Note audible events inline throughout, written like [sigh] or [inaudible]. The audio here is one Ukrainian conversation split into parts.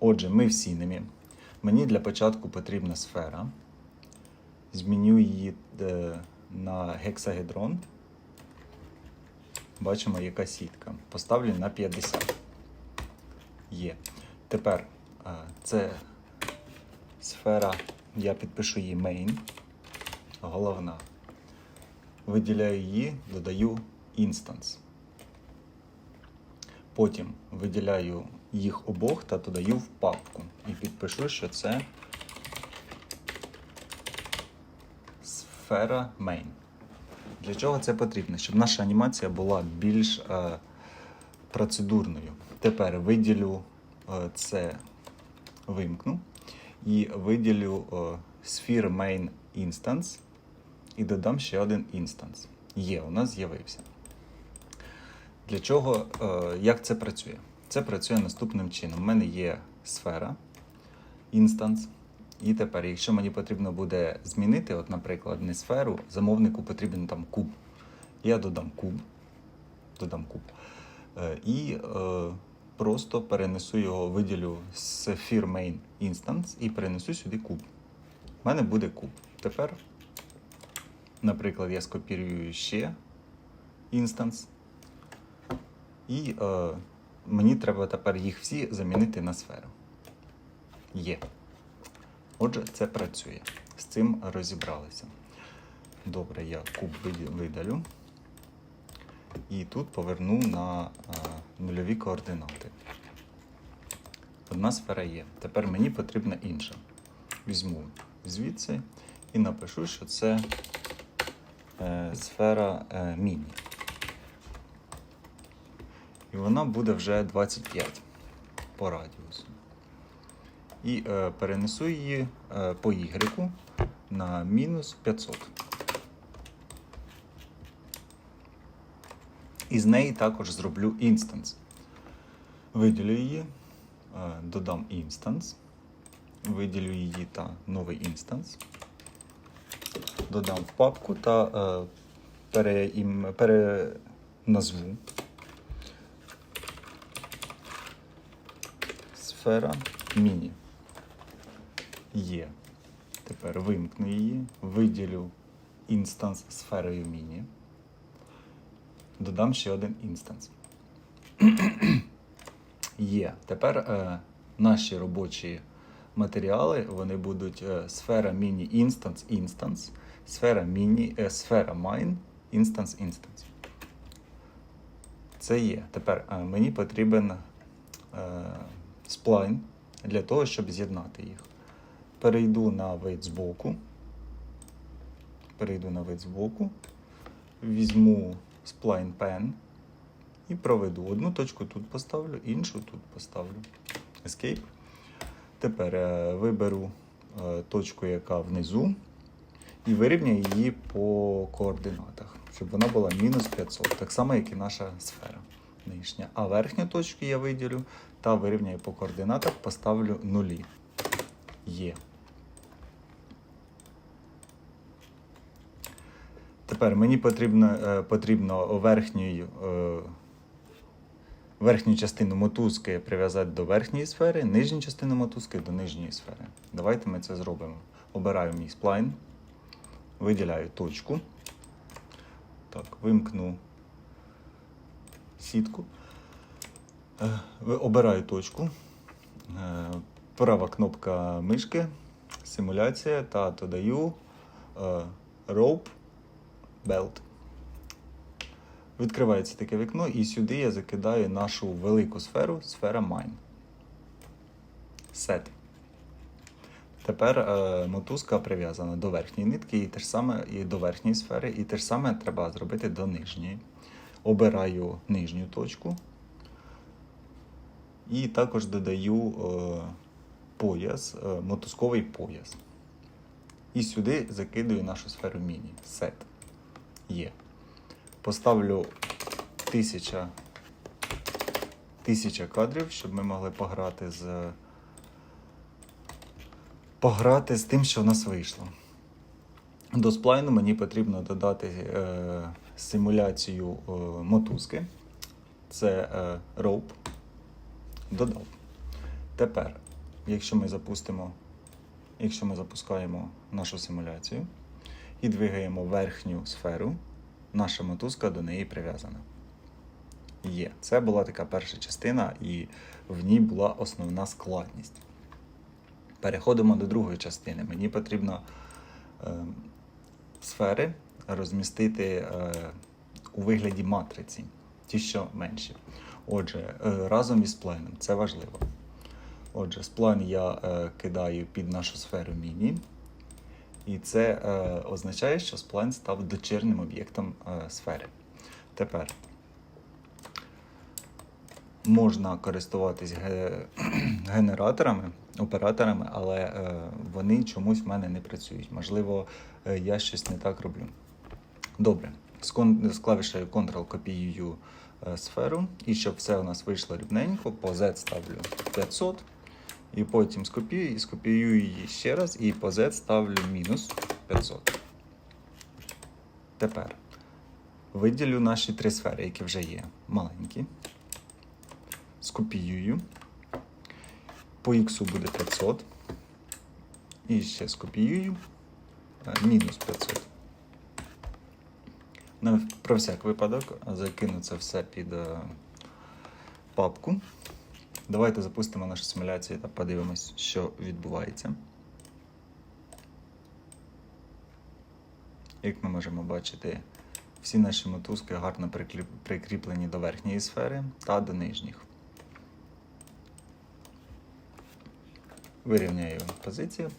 Отже, ми в сінемі. Мені для початку потрібна сфера. Зміню її е, на гексагедрон. Бачимо, яка сітка. Поставлю на 50. Є. Тепер е, це сфера, я підпишу її main, головна. Виділяю її, додаю instance. Потім виділяю їх обох та додаю в папку. І підпишу, що це сфера main. Для чого це потрібно? Щоб наша анімація була більш е, процедурною. Тепер виділю е, це, вимкну і виділю е, sphere main instance і додам ще один інстанс. Є, у нас з'явився. Для чого, е, як це працює? Це працює наступним чином. У мене є сфера, інстанс. І тепер, якщо мені потрібно буде змінити, от, наприклад, не сферу, замовнику потрібен там куб. Я додам куб, додам куб. Е, І е, просто перенесу його, виділю з Sphere Main Instance і перенесу сюди куб. У мене буде куб. Тепер, наприклад, я скопірую ще інстанс. І е, мені треба тепер їх всі замінити на сферу. Є. Отже, це працює. З цим розібралися. Добре, я куб видалю. І тут поверну на е, нульові координати. Одна сфера є. Тепер мені потрібна інша. Візьму звідси і напишу, що це е, сфера е, міні. І вона буде вже 25 по радіусу. І е, перенесу її е, по Y на мінус 500. І з неї також зроблю інстанс. Виділю її, е, додам інстанс, виділю її та новий інстанс, додам в папку та е, переназву сфера міні. Є. Тепер вимкну її, виділю інстанс сферою міні. Додам ще один інстанс. [clears throat] Є. Тепер е, наші робочі матеріали вони будуть е, сфера міні інстанс інстанс, сфера міні, е, сфера mine, інстанс інстанс. Це є. Тепер е, мені потрібен е, сплайн для того, щоб з'єднати їх. Перейду на вид збоку. Перейду на вид збоку. Візьму сплайн pen і проведу. Одну точку тут поставлю, іншу тут поставлю. Escape. Тепер е, виберу е, точку, яка внизу, і вирівняю її по координатах, щоб вона була мінус 500, так само, як і наша сфера нижня. А верхню точку я виділю та вирівняю по координатах, поставлю нулі. Є. Тепер мені потрібно, е, потрібно верхню, е, верхню частину мотузки прив'язати до верхньої сфери, нижню частину мотузки до нижньої сфери. Давайте ми це зробимо. Обираю мій сплайн, виділяю точку. Так, вимкну сітку. Е, Обираю точку. Е, Права кнопка мишки, симуляція та додаю е, rope belt. Відкривається таке вікно, і сюди я закидаю нашу велику сферу, сфера mine. Set. Тепер е, мотузка прив'язана до верхньої нитки, і те ж саме і до верхньої сфери, і те ж саме треба зробити до нижньої. Обираю нижню точку. І також додаю е, пояс, е, мотузковий пояс. І сюди закидую нашу сферу міні. Set. Є. Поставлю 1000, 1000 кадрів, щоб ми могли пограти з. Пограти з тим, що в нас вийшло. До сплайну мені потрібно додати е, симуляцію е, мотузки. Це е, rope. Додав. Тепер якщо ми запустимо, якщо ми запускаємо нашу симуляцію і двигаємо верхню сферу, наша мотузка до неї прив'язана. Є. Це була така перша частина, і в ній була основна складність. Переходимо до другої частини. Мені потрібно е, сфери розмістити е, у вигляді матриці, ті, що менші. Отже, е, разом із сплайном, це важливо. Отже, сплайн я е, кидаю під нашу сферу міні. І це е, означає, що сплайн став дочірним об'єктом сфери. Тепер можна користуватись ге- [clears throat] генераторами, операторами, але вони чомусь в мене не працюють. Можливо, я щось не так роблю. Добре, з, клавішею Ctrl копіюю сферу, і щоб все у нас вийшло рівненько, по Z ставлю 500, і потім скопіюю і скопіюю її ще раз, і по Z ставлю мінус 500. Тепер виділю наші три сфери, які вже є маленькі. Скопіюю. По X буде 500. І ще скопіюю. е, Мінус 500. На, про всяк випадок закину це все під е, папку. Давайте запустимо нашу симуляцію та подивимось, що відбувається. Як ми можемо бачити, всі наші мотузки гарно прикріплені до верхньої сфери та до нижніх. Вирівняю позицію.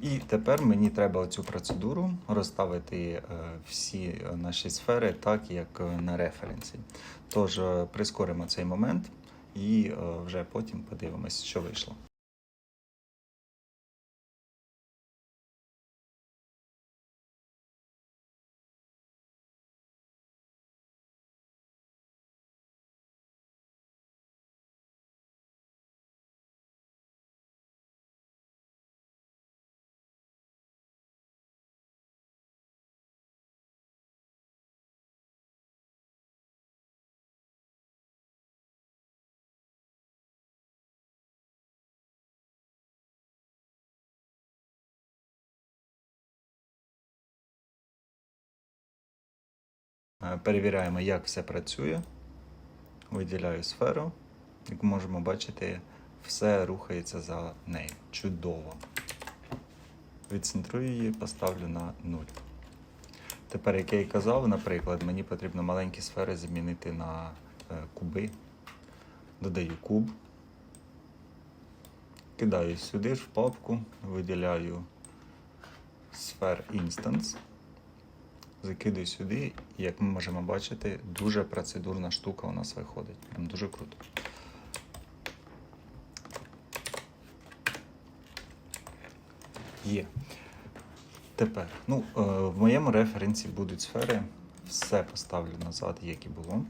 І тепер мені треба цю процедуру розставити е, всі наші сфери так, як е, на референсі. Тож е, прискоримо цей момент і вже потім подивимось, що вийшло. Перевіряємо, як все працює. Виділяю сферу. Як можемо бачити, все рухається за нею. Чудово. Відцентрую її, поставлю на 0. Тепер, як я і казав, наприклад, мені потрібно маленькі сфери замінити на е, куби. Додаю куб. Кидаю сюди ж в папку, виділяю сфер Instance. Закидую сюди, і як ми можемо бачити, дуже процедурна штука у нас виходить. Прям дуже круто. Є. Тепер, ну, е, в моєму референсі будуть сфери. Все поставлю назад, як і було.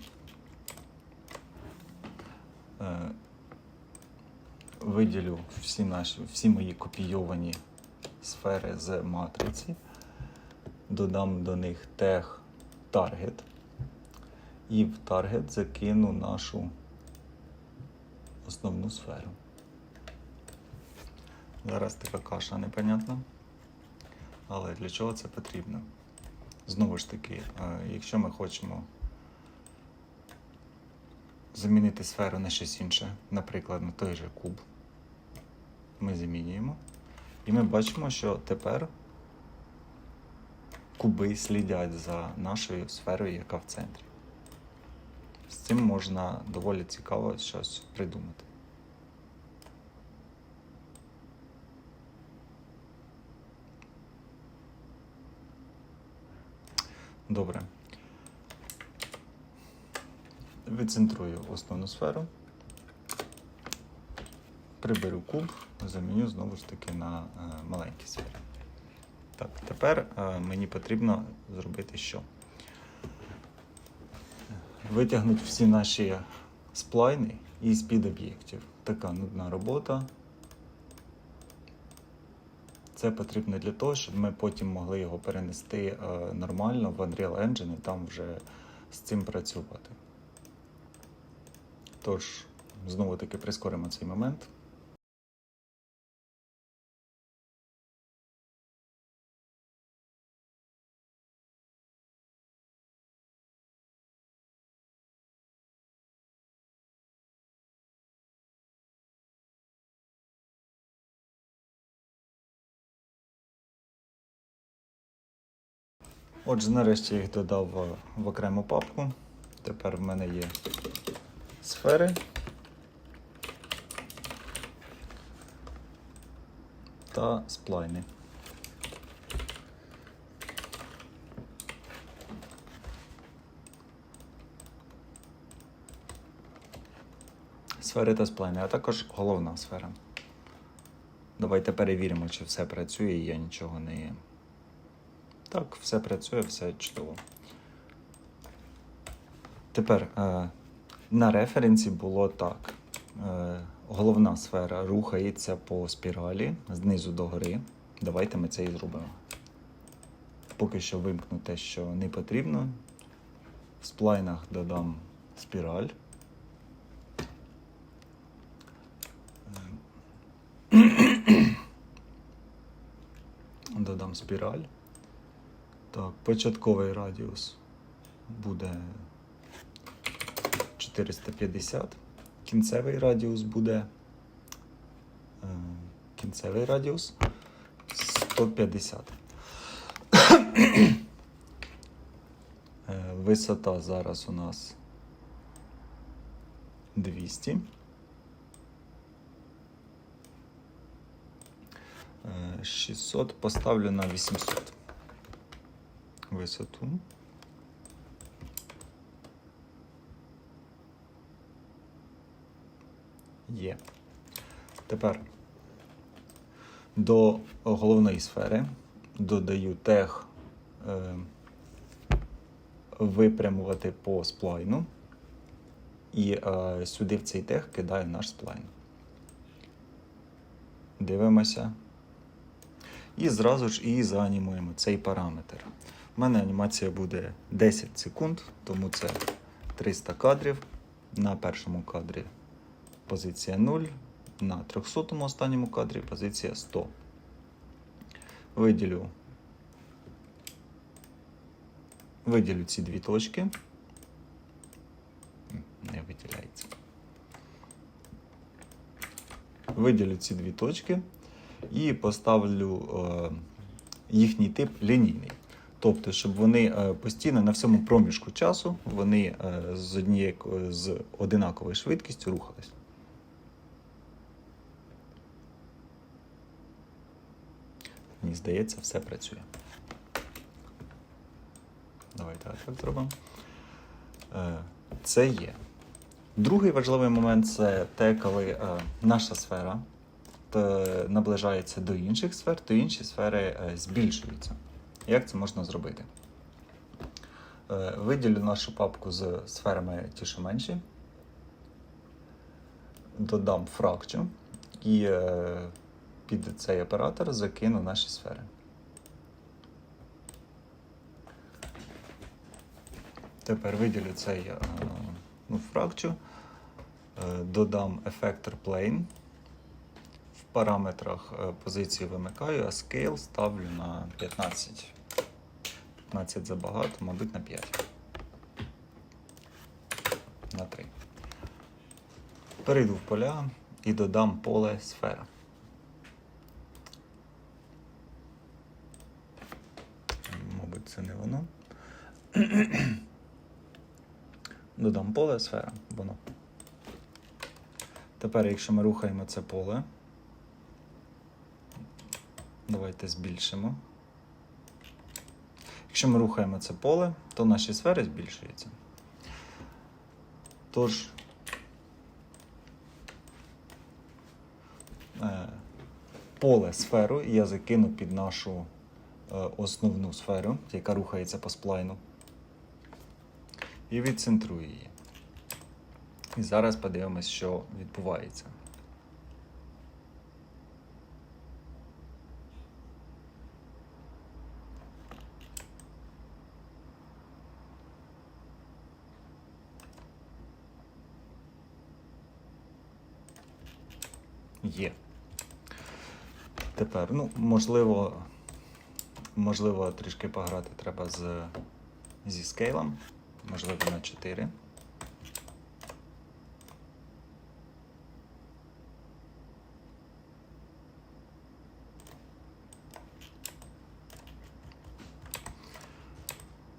Е, виділю всі наші, всі мої копійовані сфери з матриці додам до них тег target і в target закину нашу основну сферу. Зараз така каша непонятна. Але для чого це потрібно? Знову ж таки, е, якщо ми хочемо замінити сферу на щось інше, наприклад, на той же куб, ми замінюємо. І ми бачимо, що тепер куби слідять за нашою сферою, яка в центрі. З цим можна доволі цікаво щось придумати. Добре. Відцентрую основну сферу. Приберу куб, заміню знову ж таки на е, маленькі сфери. Так, тепер е, мені потрібно зробити що? Витягнути всі наші сплайни із під об'єктів. Така нудна робота. Це потрібно для того, щоб ми потім могли його перенести е, нормально в Unreal Engine і там вже з цим працювати. Тож, знову таки прискоримо цей момент. Отже, нарешті я їх додав в, окрему папку. Тепер в мене є сфери. Та сплайни. Сфери та сплайни, а також головна сфера. Давайте перевіримо, чи все працює і я нічого не. Так, все працює, все чудово. Тепер е, на референсі було так. Е, головна сфера рухається по спіралі знизу до гори. Давайте ми це і зробимо. Поки що вимкну те, що не потрібно. В сплайнах додам спіраль. Додам спіраль. Так, початковий радіус буде 450. Кінцевий радіус буде. е, Кінцевий радіус 150. Е, Висота зараз у нас 200. Е, 600 поставлю на 800 висоту. Є. Тепер до головної сфери додаю тег е, випрямувати по сплайну. І е, сюди в цей тег кидаю наш сплайн. Дивимося. І зразу ж і заанімуємо цей параметр. У мене анімація буде 10 секунд, тому це 300 кадрів. На першому кадрі позиція 0, на 300 останньому кадрі позиція 100. Виділю, виділю ці дві точки. Не виділяється. Виділю ці дві точки і поставлю е, їхній тип лінійний. Тобто, щоб вони е, постійно на всьому проміжку часу вони е, з однією з одинаковою швидкістю рухались. Мені здається, все працює. Давайте так зробимо. Е, Це є. Другий важливий момент це те, коли е, наша сфера наближається до інших сфер, то інші сфери е, збільшуються. Як це можна зробити? Е, Виділю нашу папку з сферами ті, що менші, додам фракчу і е, під цей оператор закину наші сфери. Тепер виділю цей е, ну, фракчу, е, додам ефектор plane. В параметрах позиції вимикаю, а scale ставлю на 15. 15 забагато, мабуть, на 5. На 3. Перейду в поля і додам поле сфера. Мабуть, це не воно. [clears throat] Додам поле сфера, воно. Тепер, якщо ми рухаємо це поле, давайте збільшимо. Якщо ми рухаємо це поле, то наші сфери збільшуються. Тож, е, поле сферу я закину під нашу е, основну сферу, яка рухається по сплайну. І відцентрую її. І зараз подивимось, що відбувається. Є. Тепер, ну, можливо, можливо, трішки пограти треба з, зі скейлом, можливо, на 4.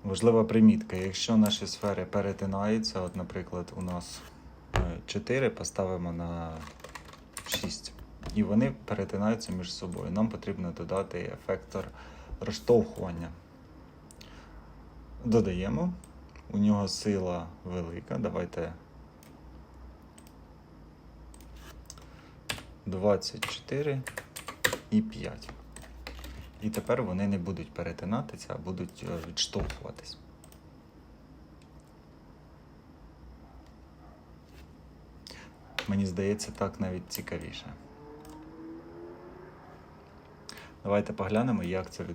Важлива примітка, якщо наші сфери перетинаються, от, наприклад, у нас 4 поставимо на 6, і вони перетинаються між собою. Нам потрібно додати ефектор розштовхування. Додаємо. У нього сила велика. Давайте 24 і 5. І тепер вони не будуть перетинатися, а будуть е, відштовхуватись. Мені здається, так навіть цікавіше. Давайте поглянемо, як це е,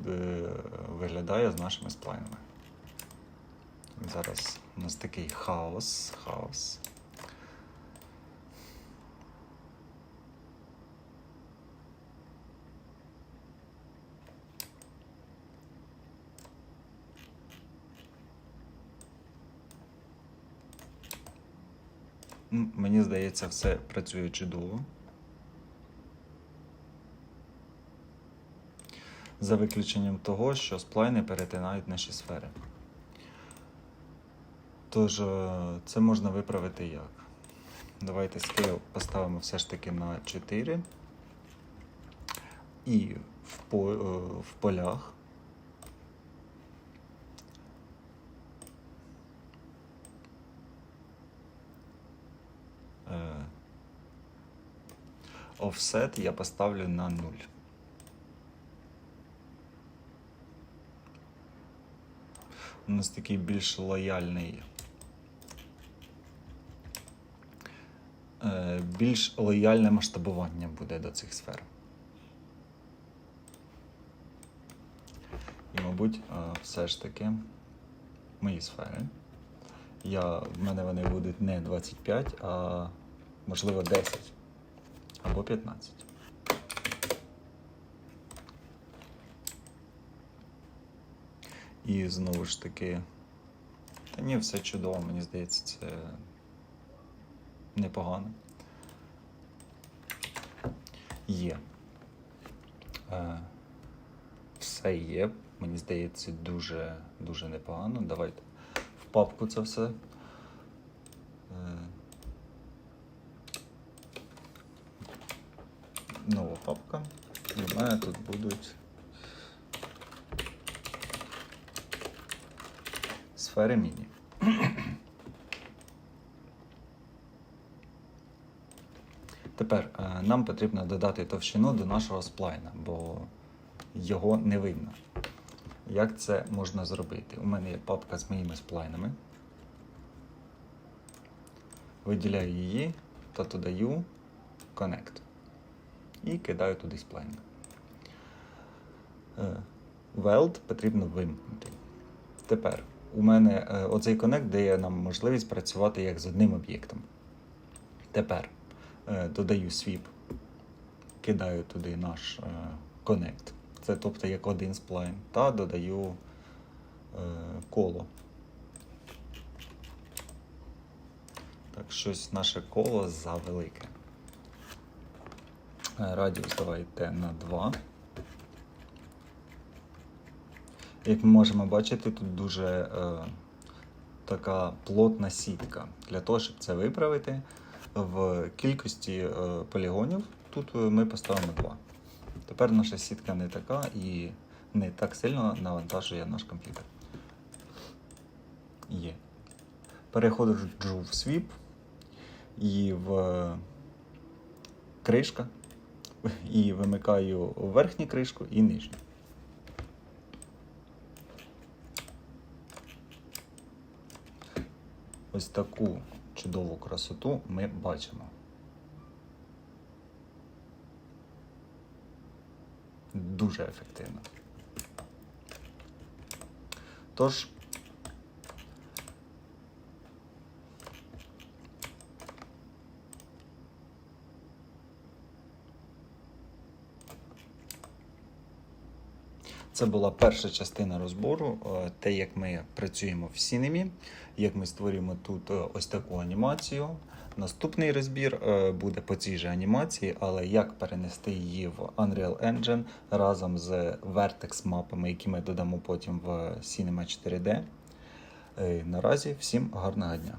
виглядає з нашими сплайнами. Зараз у нас такий хаос. хаос. Мені здається, все працює чудово. За виключенням того, що сплайни перетинають наші сфери. Тож, е, це можна виправити як? Давайте скейл поставимо все ж таки на 4. І в, е, в полях е, offset я поставлю на 0. У нас такий більш лояльний. е, Більш лояльне масштабування буде до цих сфер. І, мабуть, е, все ж таки мої сфери. Я, в мене вони будуть не 25, а можливо 10 або 15. І знову ж таки, та ні, все чудово, мені здається, це непогано. Є. Е, все є. Мені здається, дуже, дуже непогано. Давайте в папку це все. Нова папка. І в мене тут будуть сфери міні. Тепер е, нам потрібно додати товщину до нашого сплайна, бо його не видно. Як це можна зробити? У мене є папка з моїми сплайнами. Виділяю її та додаю Connect. І кидаю туди сплайн. Е, Weld потрібно вимкнути. Тепер у мене е, оцей Connect дає нам можливість працювати як з одним об'єктом. Тепер е, додаю свіп, кидаю туди наш е, Connect. Це тобто як один сплайн, та додаю е, коло. Так, щось наше коло завелике. Е, Радіус давайте на 2. Як ми можемо бачити, тут дуже е, така плотна сітка. Для того, щоб це виправити, в кількості е, полігонів тут е, ми поставимо 2. Тепер наша сітка не така і не так сильно навантажує наш комп'ютер. Є. Переходжу в свіп і в е, кришка. І вимикаю верхню кришку і нижню. Ось таку чудову красоту ми бачимо. Дуже ефективно. Тож, Це була перша частина розбору, е, те, як ми працюємо в Cinema, як ми створюємо тут е, ось таку анімацію. Наступний розбір е, буде по цій же анімації, але як перенести її в Unreal Engine разом з Vertex мапами, які ми додамо потім в Cinema 4D. Е, Наразі всім гарного дня.